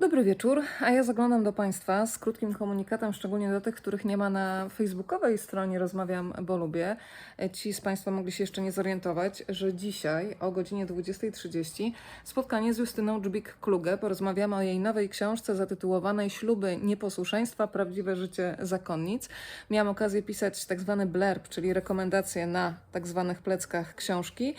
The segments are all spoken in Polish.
Dobry wieczór, a ja zaglądam do Państwa z krótkim komunikatem, szczególnie do tych, których nie ma na facebookowej stronie Rozmawiam, bo lubię. Ci z Państwa mogli się jeszcze nie zorientować, że dzisiaj o godzinie 20.30 spotkanie z Justyną Dżbik-Klugę. Porozmawiamy o jej nowej książce zatytułowanej Śluby nieposłuszeństwa, prawdziwe życie zakonnic. Miałam okazję pisać tak zwany blurb, czyli rekomendacje na tak zwanych pleckach książki.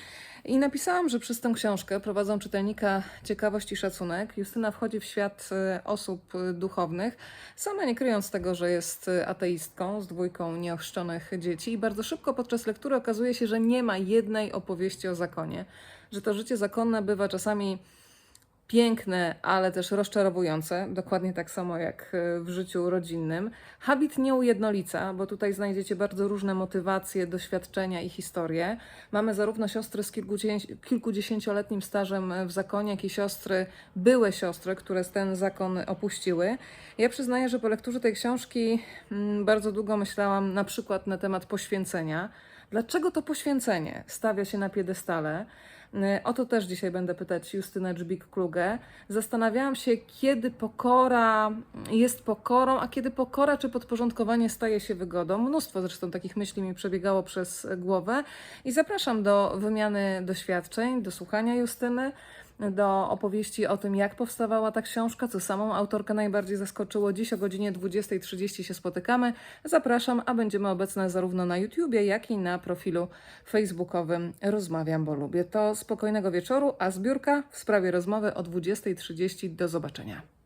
I napisałam, że przez tę książkę prowadzą czytelnika ciekawość i szacunek. Justyna wchodzi w świat e, osób e, duchownych, sama nie kryjąc tego, że jest e, ateistką z dwójką nieochrzczonych dzieci. I bardzo szybko podczas lektury okazuje się, że nie ma jednej opowieści o zakonie. Że to życie zakonne bywa czasami piękne, ale też rozczarowujące, dokładnie tak samo jak e, w życiu rodzinnym. Habit nie ujednolica, bo tutaj znajdziecie bardzo różne motywacje, doświadczenia i historie. Mamy zarówno siostry z kilkudziesię- kilkudziesięcioletnim stażem w zakonie, jak i siostry, byłe siostry, które ten zakon opuściły. Ja przyznaję, że po lekturze tej książki mm, bardzo długo myślałam na przykład na temat poświęcenia. Dlaczego to poświęcenie stawia się na piedestale? Y, O to też dzisiaj będę pytać Justynę Dżbik-Klugę. Zastanawiałam się, kiedy pokora jest pokorą, a kiedy pokora czy podporządkowanie staje się wygodą. Mnóstwo zresztą takich myśli mi przebiegało przez głowę i zapraszam do wymiany doświadczeń, do słuchania Justyny, do opowieści o tym, jak powstawała ta książka, co samą autorkę najbardziej zaskoczyło. Dziś o godzinie 20.30 się spotykamy. Zapraszam, a będziemy obecne zarówno na YouTubie, jak i na profilu facebookowym Rozmawiam, bo lubię. To spokojnego wieczoru, a zbiórka w sprawie rozmowy o 20.30. Do zobaczenia.